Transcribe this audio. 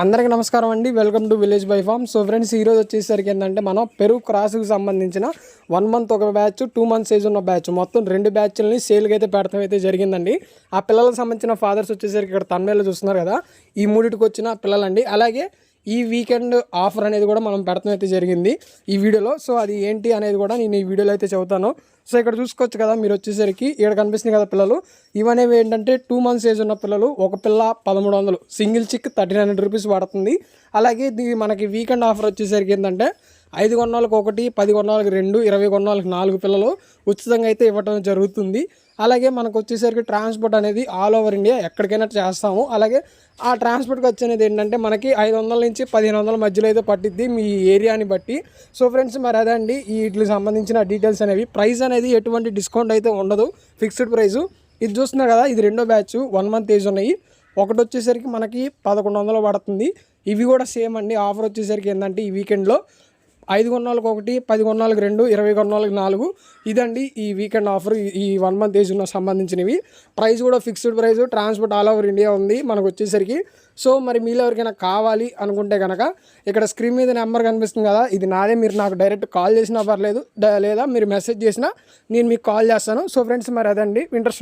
అందరికీ నమస్కారం అండి. Welcome to village by farm so friends ఈరోజు వచ్చేసరికి ఏంటంటే మనం పెరుగు క్రాస్కి సంబంధించిన వన్ మంత్ ఒక బ్యాచ్ టూ మంత్స్ ఏజ్ ఉన్న బ్యాచ్ మొత్తం రెండు బ్యాచ్లని సేల్కి అయితే పెడతాం అయితే జరిగిందండి. ఆ పిల్లలకు సంబంధించిన ఫాదర్స్ వచ్చేసరికి ఇక్కడ తన్మేలో చూస్తున్నారు కదా. ఈ మూడిటికి వచ్చిన పిల్లలండి. అలాగే ఈ వీకెండ్ ఆఫర్ అనేది కూడా మనం పెడతాం అయితే జరిగింది ఈ వీడియోలో. సో అది ఏంటి అనేది కూడా నేను ఈ వీడియోలో అయితే చెబుతాను. సో ఇక్కడ చూసుకోవచ్చు కదా మీరు వచ్చేసరికి ఇక్కడ కనిపిస్తుంది కదా పిల్లలు. ఇవనేవి ఏంటంటే టూ మంత్స్ ఏజ్ ఉన్న పిల్లలు ఒక పిల్ల పదమూడు వందలు single chick thirteen hundred rupees పడుతుంది అలాగే ఇది మనకి వీకెండ్ ఆఫర్ వచ్చేసరికి ఏంటంటే ఐదు కొన్నాళ్ళకి ఒకటి పది కొన్నాళ్ళకి రెండు ఇరవై కొన్నాళ్ళకి నాలుగు పిల్లలు ఉచితంగా అయితే ఇవ్వటం జరుగుతుంది. అలాగే మనకు వచ్చేసరికి ట్రాన్స్పోర్ట్ అనేది ఆల్ ఓవర్ ఇండియా ఎక్కడికైనా చేస్తాము. అలాగే ఆ ట్రాన్స్పోర్ట్కి వచ్చేది ఏంటంటే మనకి ఐదు వందల నుంచి పదిహేను వందల మధ్యలో అయితే పట్టిద్ది మీ ఏరియాని బట్టి. సో ఫ్రెండ్స్ మరి అదే అండి వీటికి సంబంధించిన డీటెయిల్స్ అనేవి. ప్రైస్ అనేది ఎటువంటి డిస్కౌంట్ అయితే ఉండదు. Fixed price. ఇది చూస్తున్నారు కదా ఇది రెండో బ్యాచ్. వన్ మంత్ ఏజ్ ఉన్నాయి. ఒకటి వచ్చేసరికి మనకి పదకొండు వందలు పడుతుంది. ఇవి కూడా సేమ్ అండి. ఆఫర్ వచ్చేసరికి ఏంటంటే ఈ వీకెండ్లో ఐదు కొన్నాళ్ళకి ఒకటి పది కొన్నాళ్ళకి రెండు ఇరవై కొన్నాళ్ళకి నాలుగు. ఇదండి ఈ వీకెండ్ ఆఫర్ ఈ- వన్ మంత్ ఏజ్ ఉన్న సంబంధించినవి. ప్రైస్ కూడా fixed price transport all over India ఉంది మనకు వచ్చేసరికి. సో మరి మీలో ఎవరికైనా కావాలి అనుకుంటే కనుక ఇక్కడ స్క్రీన్ మీద నెంబర్ కనిపిస్తుంది కదా ఇది నాదే. మీరు నాకు డైరెక్ట్ కాల్ చేసినా పర్లేదు లేదా మీరు మెసేజ్ చేసినా నేను మీకు కాల్ చేస్తాను. సో ఫ్రెండ్స్ మరి అదండి. ఇంట్రెస్ట్